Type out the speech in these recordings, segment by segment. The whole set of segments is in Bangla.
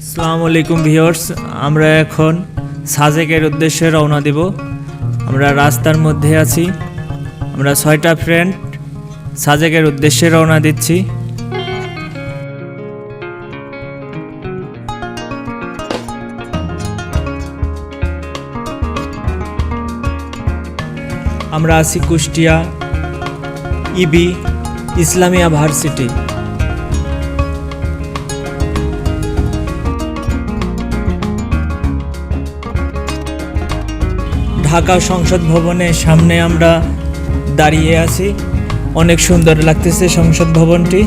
আসসালামু আলাইকুম ভিউয়ার্স, আমরা এখন সাজেকের উদ্দেশ্যে রওনা দেব। আমরা রাস্তার মধ্যে আছি। আমরা ছয়টা ফ্রেন্ড সাজেকের উদ্দেশ্যে রওনা দিচ্ছি। আমরা আছি কুষ্টিয়া, ইবি, ইসলামিয়া ভার্সিটি। ঢাকা সংসদ ভবনের সামনে আমরা দাঁড়িয়ে আছি। অনেক সুন্দর লাগতেছে সংসদ ভবনটি।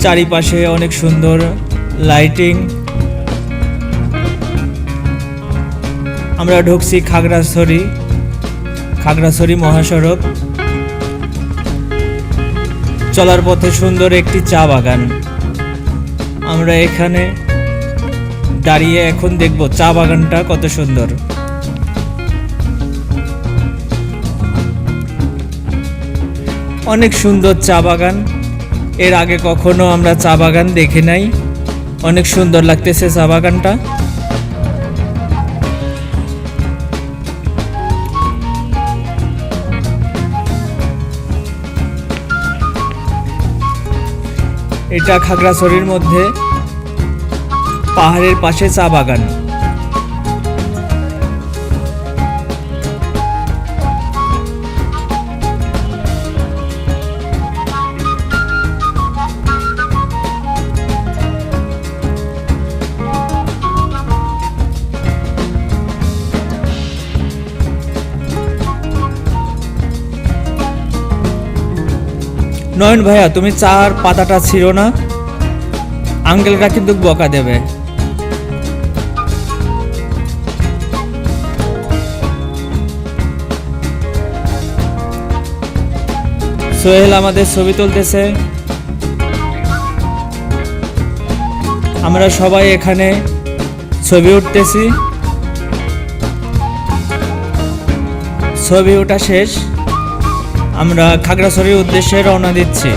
চারিপাশে অনেক সুন্দর লাইটিং। আমরা ঢুকছি খাগড়াছড়ি খাগড়াছড়ি মহাসড়ক। চলার পথে সুন্দর একটি চা বাগান। আমরা এখানে দাঁড়িয়ে এখন দেখব চা বাগানটা কত সুন্দর। অনেক সুন্দর চা বাগান। এর আগে কখনো আমরা চা বাগান দেখি নাই। অনেক সুন্দর লাগতেছে চা বাগানটা। এটা খাগড়াছড়ির মধ্যে পাহাড়ের পাশে চা বাগান। নয়ন ভাইয়া, তুমি চার পাতাটা ছিল না। আঙ্কেলরা কিন্তু বকা দেবে। সোহেল আমাদের ছবি তুলতেছে। আমরা সবাই এখানে ছবি উঠতেছি। ছবি ওঠা শেষ। আমরা খাগড়াছড়ির উদ্দেশ্যে রওনা দিচ্ছি।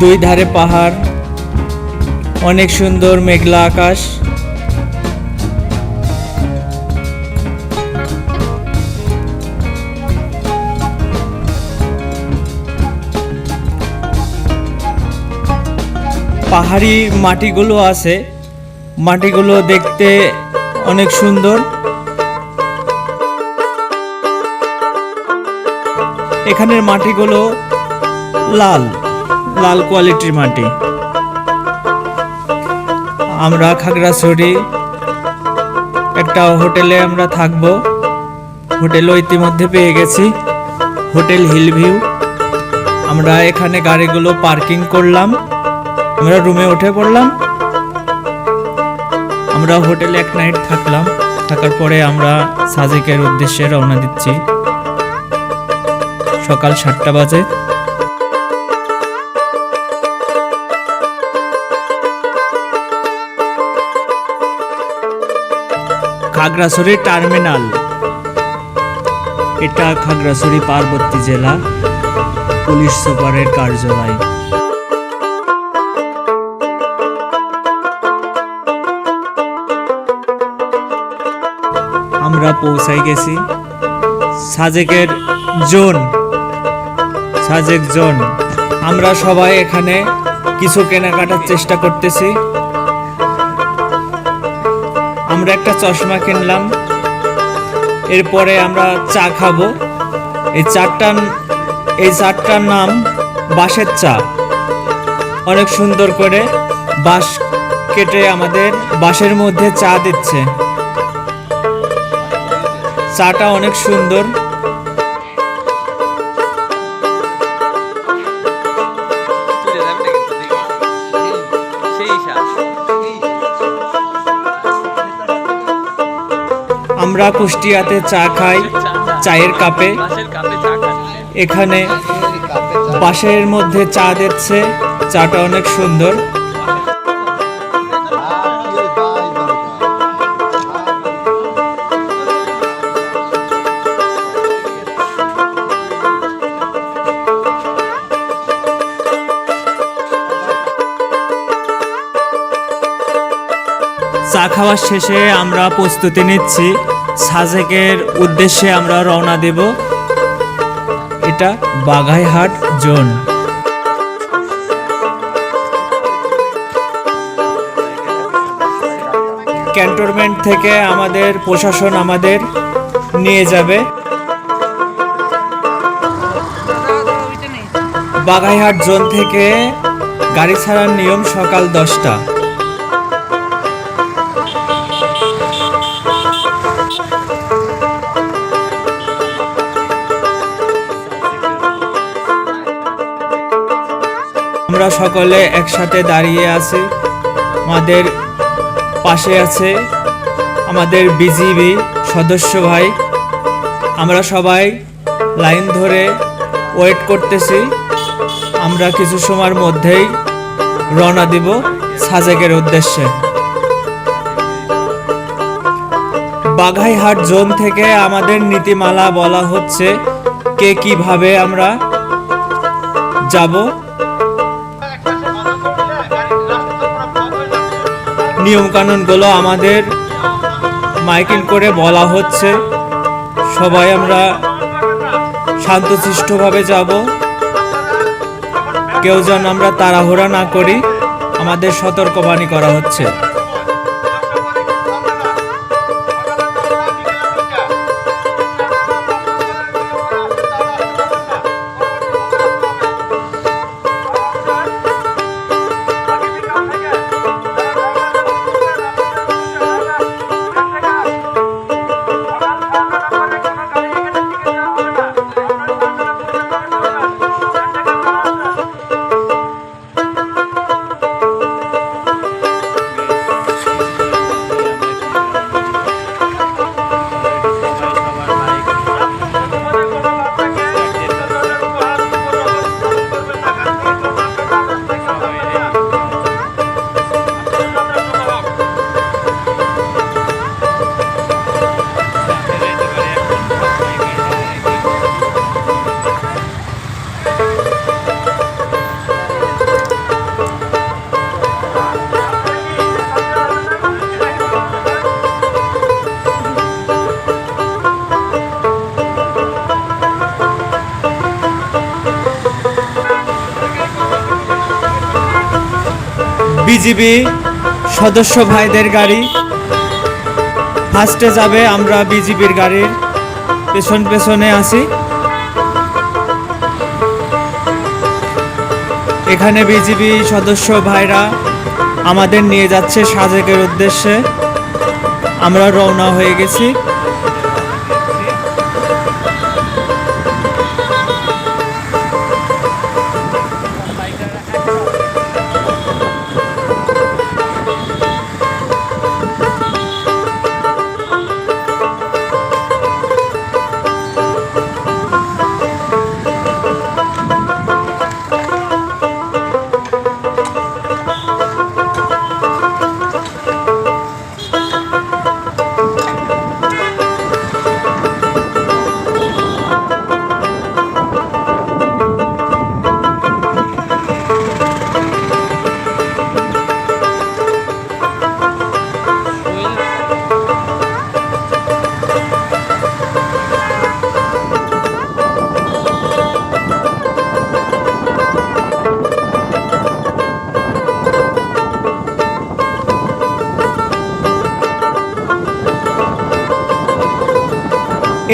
দুই ধারে পাহাড় অনেক সুন্দর মেঘলা আকাশ। পাহাড়ি মাটিগুলো আছে। মাটিগুলো দেখতে অনেক সুন্দর। এখানের মাটিগুলো লাল লাল কোয়ালিটির মাটি। আমরা খাগড়াছড়ি, একটা হোটেলে আমরা থাকব। হোটেলও ইতিমধ্যে পেয়ে গেছি। Hotel hill view. আমরা এখানে গাড়িগুলো পার্কিং করলাম। আমরা রুমে উঠে পড়লাম। আমরা হোটেলে এক নাইট থাকলাম। থাকার পরে আমরা সাজেকের উদ্দেশ্যে রওনা দিচ্ছি। সকাল সাতটা বাজে। খাগড়াছড়ি টার্মিনাল। এটা খাগড়াছড়ি পার্বতী জেলা পুলিশ সুপারের কার্যালয়। আমরা পৌঁছাই গেছি। সাজেকের জোন, সাজেক জোন। আমরা সবাই এখানে কিছু কেনাকাটার চেষ্টা করতেছি। আমরা একটা চশমা কিনলাম। এরপরে আমরা চা খাব। এই চারটার এই চারটার নাম বাঁশের চা। অনেক সুন্দর করে বাঁশ কেটে আমাদের বাঁশের মধ্যে চা দিচ্ছে। চাটা অনেক সুন্দর। আমরা কুষ্টিয়াতে চা খাই, চায়ের কাপে। এখানে বাঁশের মধ্যে চা দিচ্ছে, চাটা অনেক সুন্দর। চা খাওয়ার শেষে আমরা প্রস্তুতি নিচ্ছি। সাজেকের উদ্দেশ্যে আমরা রওনা দেব। এটা বাঘাইহাট জোন। ক্যান্টনমেন্ট থেকে আমাদের প্রশাসন আমাদের নিয়ে যাবে। বাঘাইহাট জোন থেকে গাড়ি ছাড়ার নিয়ম সকাল দশটা। আমরা সকলে একসাথে দাঁড়িয়ে আছি। আমাদের পাশে আছে আমাদের বিজিবি সদস্য ভাই। আমরা সবাই লাইন ধরে ওয়েট করতেছি। আমরা কিছু সময়ের মধ্যেই রওনা দিব সাজেকের উদ্দেশ্যে। বাঘাইহাট জোন থেকে আমাদের নীতিমালা বলা হচ্ছে, কে কীভাবে আমরা যাব। নিয়মকানুনগুলো আমাদের মাইকিং করে বলা হচ্ছে। সবাই আমরা শান্তশিষ্টভাবে যাব। কেউ যেন আমরা তাড়াহুড়া না করি, আমাদের সতর্কবাণী করা হচ্ছে। বিজিবি সদস্য ভাইদের গাড়ি। ফার্স্টে যাবে আমরা বিজিবির গাড়ির। পেছন পেছনে আছি। এখানে বিজিবি সদস্য ভাইরা আমাদের নিয়ে যাচ্ছে সাজেকের উদ্দেশ্যে। আমরা রওনা হয়ে গেছি।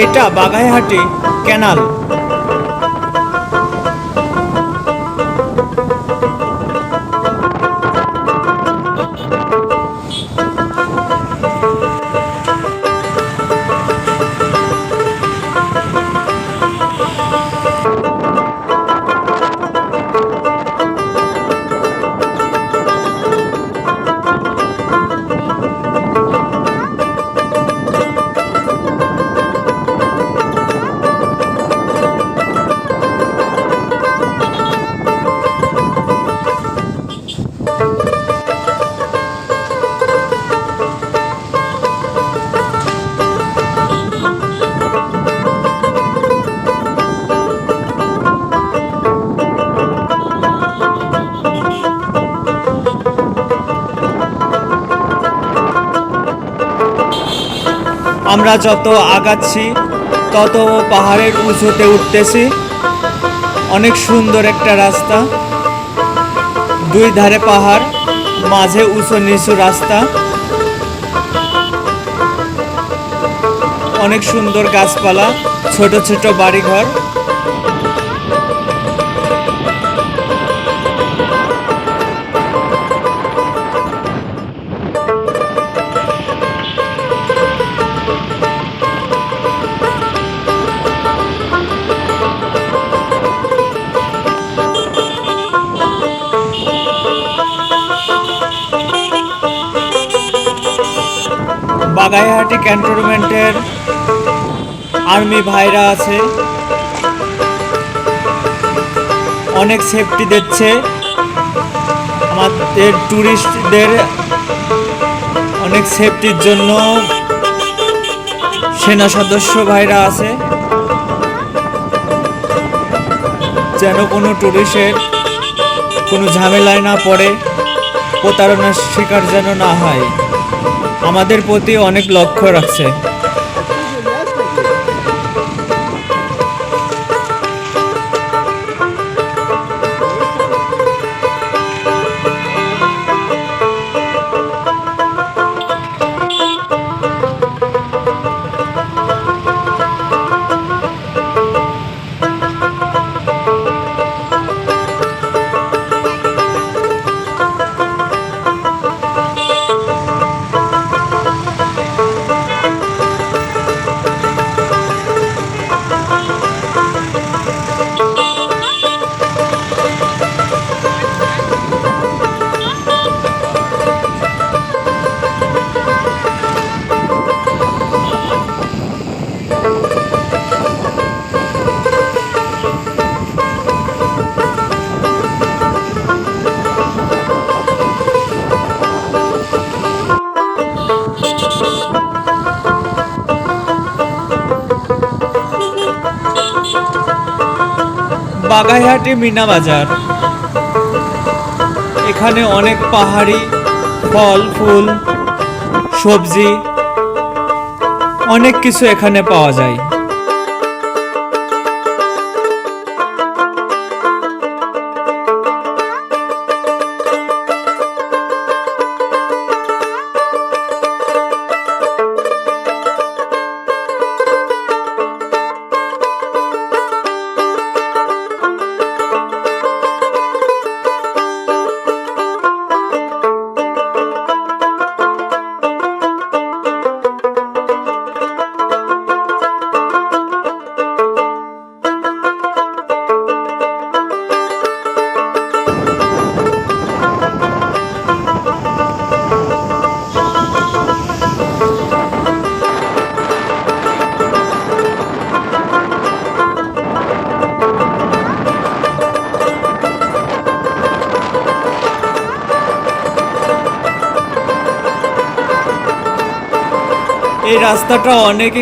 এটা বাগাইহাটি ক্যানাল। আমরা যত আগাচ্ছি, তত পাহাড়ের উঁচুতে উঠতেছি। অনেক সুন্দর একটা রাস্তা। দুই ধারে পাহাড়, মাঝে উঁচু নিচু রাস্তা। অনেক সুন্দর গাছপালা, ছোট ছোট বাড়িঘর। বাগাইহাটি ক্যান্টনমেন্টের আর্মি ভাইরা আছে। অনেক সেফটি দিচ্ছে। আমাদের ট্যুরিস্টদের অনেক সেফটির জন্য সেনা সদস্য ভাইরা আছে। যেন কোনো ট্যুরিস্টের কোনো ঝামেলায় না পড়ে, প্রতারণার শিকার যেন না হয়। আমাদের প্রতি অনেক লক্ষ্য রাখছে। বাগাইহাটি মিনা বাজার। এখানে অনেক পাহাড়ি ফল ফুল সবজি অনেক কিছু এখানে পাওয়া যায়। রাস্তাটা অনেক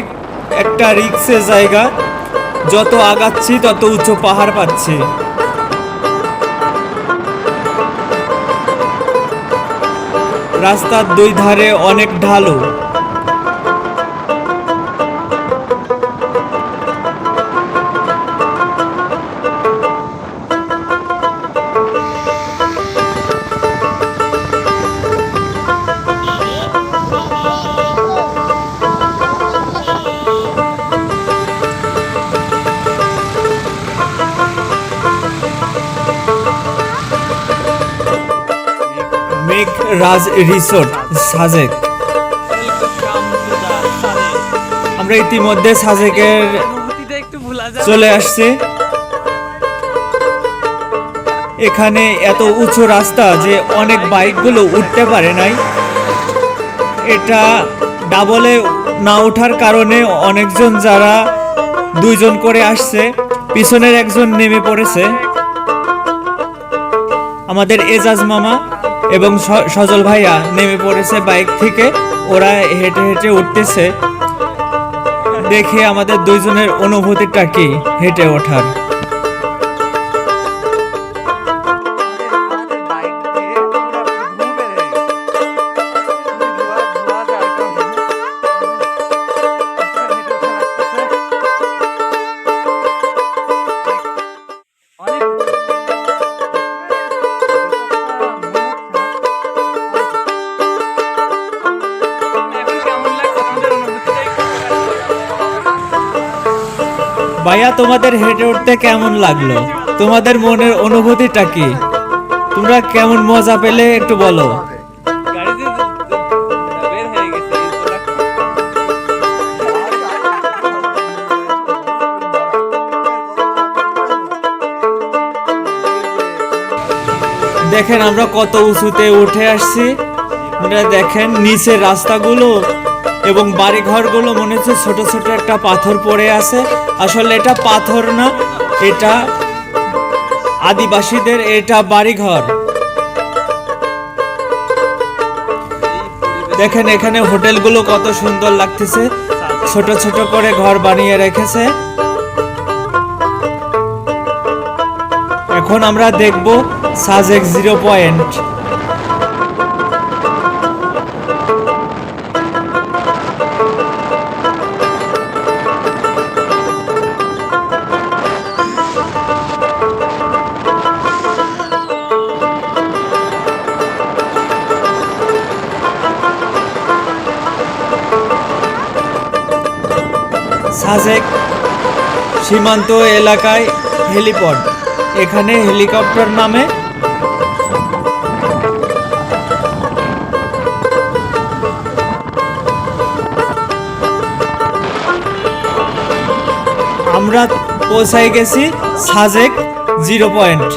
একটা রিক্সের জায়গা। যত আগাচ্ছি, তত উঁচু পাহাড় পাচ্ছি। রাস্তার দুই ধারে অনেক ঢালু। রাজ রিসোর্ট, সাজেক। আমরা ইতিমধ্যে সাজেকের চলে আসছে। এখানে এত উঁচু রাস্তা যে অনেক বাইকগুলো উঠতে পারে নাই। এটা ডাবলে না ওঠার কারণে অনেকজন যারা দুইজন করে আসছে, পিছনের একজন নেমে পড়েছে। আমাদের এজাজ মামা এবং সজল ভাইয়া নেমে পড়েছে বাইক থেকে। ওরা হেঁটে হেঁটে উঠতেছে। দেখে আমাদের দুইজনের অনুভূতিটা কি হেঁটে ওঠার। ভাইয়া, তোমাদের হেঁটে উঠতে কেমন লাগল? তোমাদের মনের অনুভূতিটা কি? তোমরা কেমন মজা পেলে একটু বলো। দেখেন, আমরা কত উঁচুতে উঠে আসছি। আমরা দেখেন, নিচের রাস্তাগুলো এবং বাড়ি বাড়িঘরগুলো মনে হচ্ছে ছোট ছোট একটা পাথর পড়ে আছে। আসলে এটা পাথর না, এটা আদিবাসীদের এটা বাড়িঘর। দেখেন এখানে হোটেলগুলো কত সুন্দর লাগতেছে। ছোট ছোট করে ঘর বানিয়ে রেখেছে। এখন আমরা দেখব সাজেক জিরো পয়েন্ট। সাজেক সীমান্ত এলাকায় হেলিপড এখানে হেলিকপ্টার নামে আমরা পৌঁছাই গেছি সাজেক জিরো পয়েন্ট।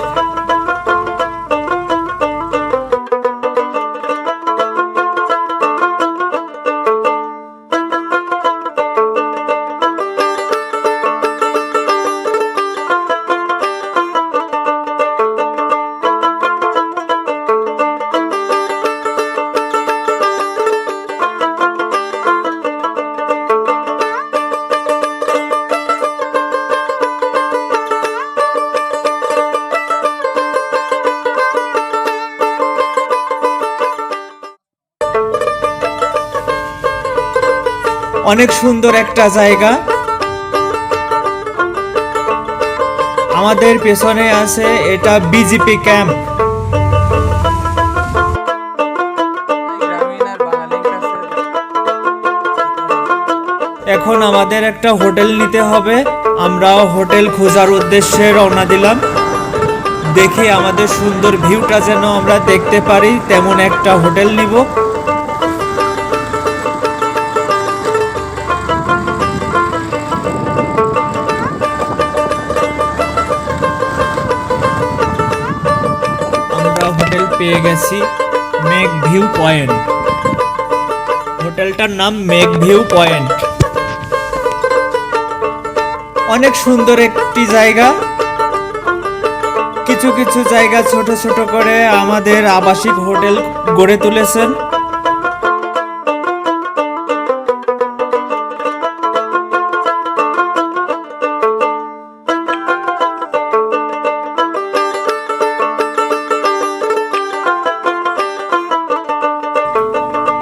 অনেক সুন্দর একটা জায়গা। আমাদের পেছনে আছে এটা বিজেপি ক্যাম্প এখন আমাদের একটা হোটেল নিতে হবে। আমরা হোটেল খোঁজার উদ্দেশ্যে রওনা দিলাম। দেখি আমাদের সুন্দর ভিউটা যেন আমরা দেখতে পারি, তেমন একটা হোটেল নিব। পেয়ে গেছি মেঘ ভিউ পয়েন্ট। হোটেলটার নাম মেঘ ভিউ পয়েন্ট। অনেক সুন্দর একটি জায়গা। কিছু কিছু জায়গা ছোট ছোট করে আমাদের আবাসিক হোটেল গড়ে তুলেছেন।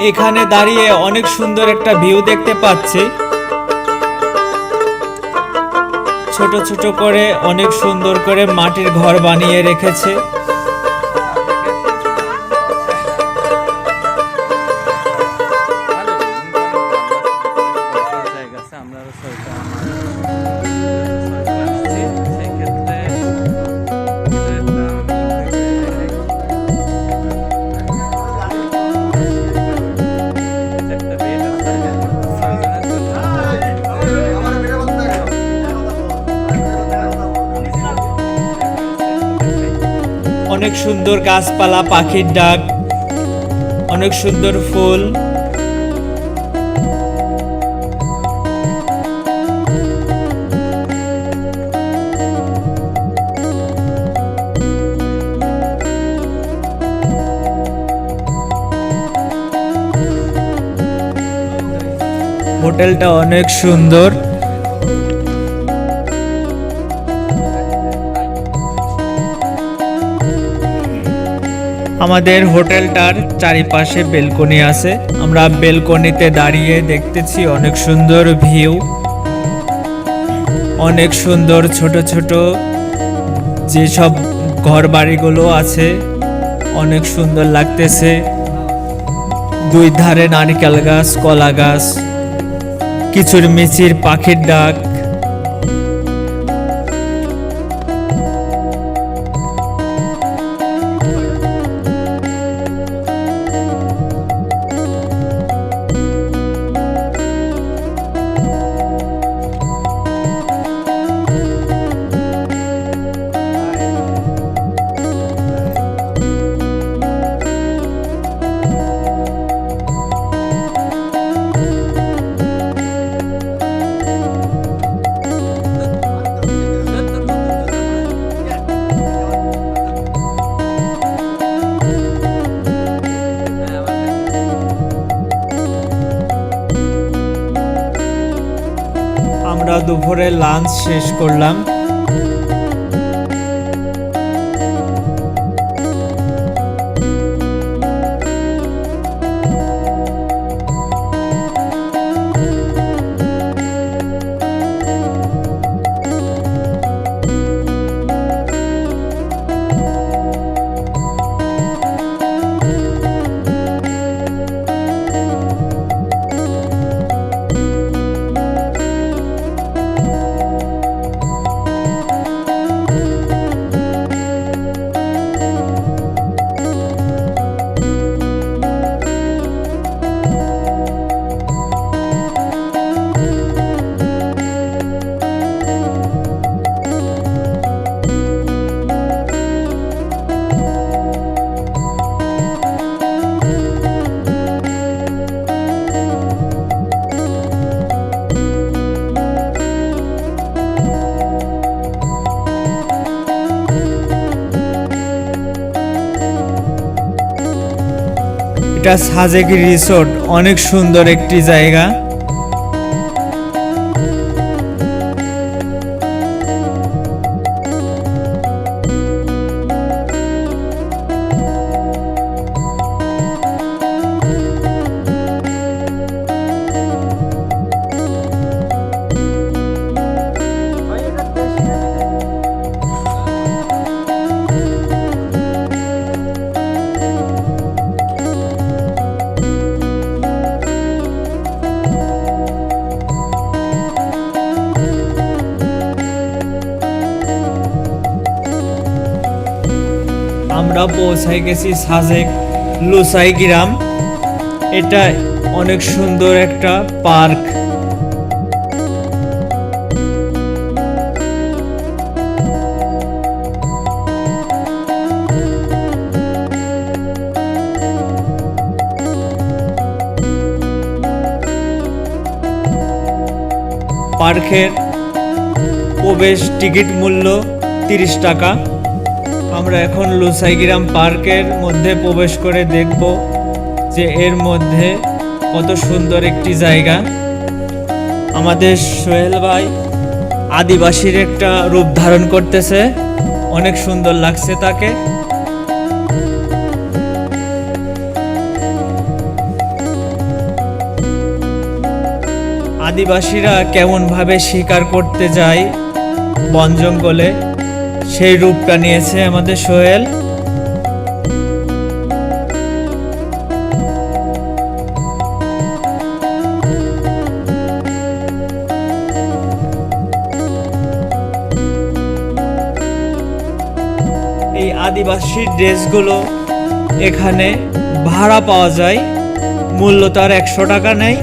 এখানে দাঁড়িয়ে অনেক সুন্দর একটা ভিউ দেখতে পাচ্ছি। ছোট ছোট করে অনেক সুন্দর করে মাটির ঘর বানিয়ে রেখেছে। সুন্দর গাছপালা পাখির ডাক অনেক সুন্দর ফুল। হোটেলটা অনেক সুন্দর। আমাদের হোটেলটার চারিপাশে বেলকনি আছে। আমরা বেলকনিতে দাঁড়িয়ে দেখতেছি অনেক সুন্দর ভিউ। অনেক সুন্দর ছোট ছোট যেসব ঘর বাড়িগুলো আছে, অনেক সুন্দর লাগতেছে। দুই ধারে নারিকেল গাছ, কলা গাছ কিচুর মিচির পাখির ডাক। দুপুরে লাঞ্চ শেষ করলাম। এটা সাজেক রিসোর্ট অনেক সুন্দর একটি জায়গা। পৌঁছাই গেছি, সাজেক লুসাই গ্রাম। এটা অনেক সুন্দর একটা পার্ক। পার্কের প্রবেশ টিকিট মূল্য তিরিশ টাকা। আমরা এখন লুসাইগ্রাম পার্কের মধ্যে প্রবেশ করে দেখব যে এর মধ্যে কত সুন্দর একটি জায়গা। আমাদের সোহেল ভাই আদিবাসীর একটা রূপ ধারণ করতেছে। অনেক সুন্দর লাগছে তাকে। আদিবাসীরা কেমনভাবে শিকার করতে যায় বন জঙ্গলে? সেই রূপটা নিয়েছে আমাদের সোহেল। এই আদিবাসী ড্রেসগুলো এখানে ভাড়া পাওয়া যায়। মূল্য তার একশো টাকা নেয়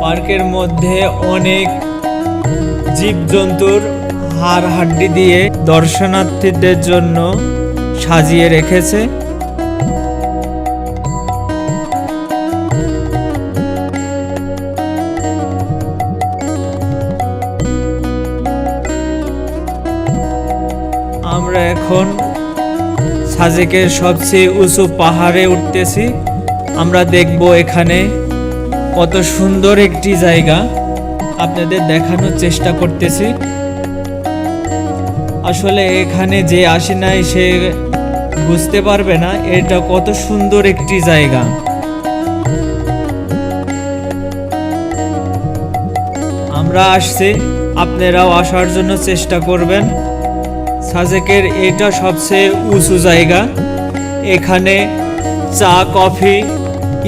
পার্কের মধ্যে অনেক জীবজন্তুর হাড় হাড্ডি দিয়ে দর্শনার্থীদের জন্য সাজিয়ে রেখেছে। আমরা এখন সাজেকের সবচেয়ে উঁচু পাহাড়ে উঠতেছি। আমরা দেখব এখানে কত সুন্দর একটি জায়গা। আপনাদের দেখানোর চেষ্টা করতেছি। আসলে এখানে যে আসে নাই সে বুঝতে পারবে না, এটা কত সুন্দর একটি জায়গা। আমরা আসছি, আপনারাও আসার জন্য চেষ্টা করবেন। সাজেকের এটা সবচেয়ে উঁচু জায়গা। এখানে চা, কফি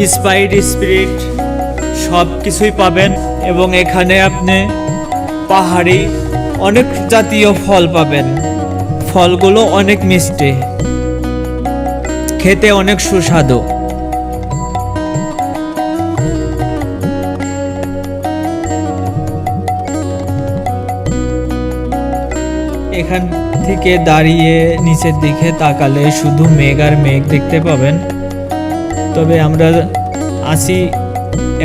স্পাইড স্পিরিট সব কিছুই পাবেন। এবং এখানে আপনি পাহাড়ি অনেক জাতীয় ফল পাবেন। ফলগুলো অনেক মিষ্টি। খেতে অনেক সুস্বাদু। এখান থেকে দাঁড়িয়ে নিচের দিকে তাকালে শুধু মেঘ আর মেঘ দেখতে পাবেন। তবে আমরা আসি,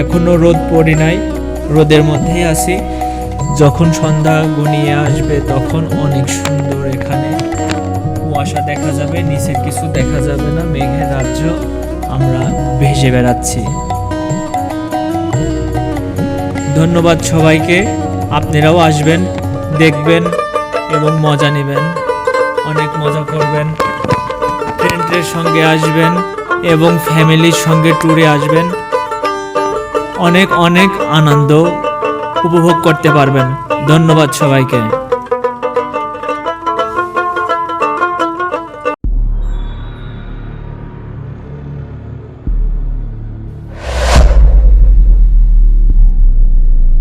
এখনও রোদ পড়ি নাই। রোদের মধ্যেই আছি। যখন সন্ধ্যা ঘনিয়ে আসবে, তখন অনেক সুন্দর এখানে কুয়াশা দেখা যাবে, নিচে কিছু দেখা যাবে না, মেঘের রাজ্য আমরা ভেসে বেড়াচ্ছি। ধন্যবাদ সবাইকে। আপনারাও আসবেন, দেখবেন এবং মজা নেবেন। অনেক মজা করবেন। ফ্রেন্ডের সঙ্গে আসবেন এবং ফ্যামিলির সঙ্গে ট্যুরে আসবেন। অনেক অনেক আনন্দ উপভোগ করতে পারবেন। ধন্যবাদ সবাইকে।